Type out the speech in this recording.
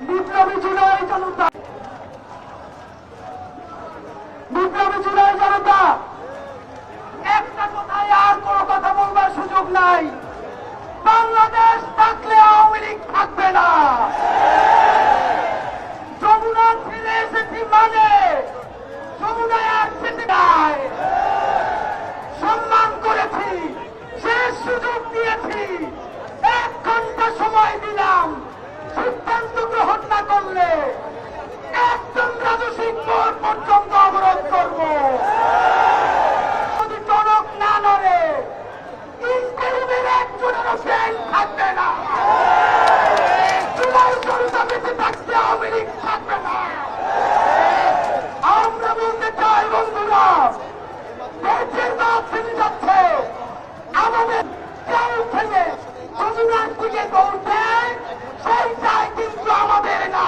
বিপ্লবী জুলাই জনতা। বিপ্লবী জনতা, একটা কথায় আর কোনো কথা বলবার সুযোগ নাই। বাংলাদেশ থাকলে আওয়ামী থাকবে না। দিকে দৌড়ছে সেই চাই কিন্তু আমাদের না।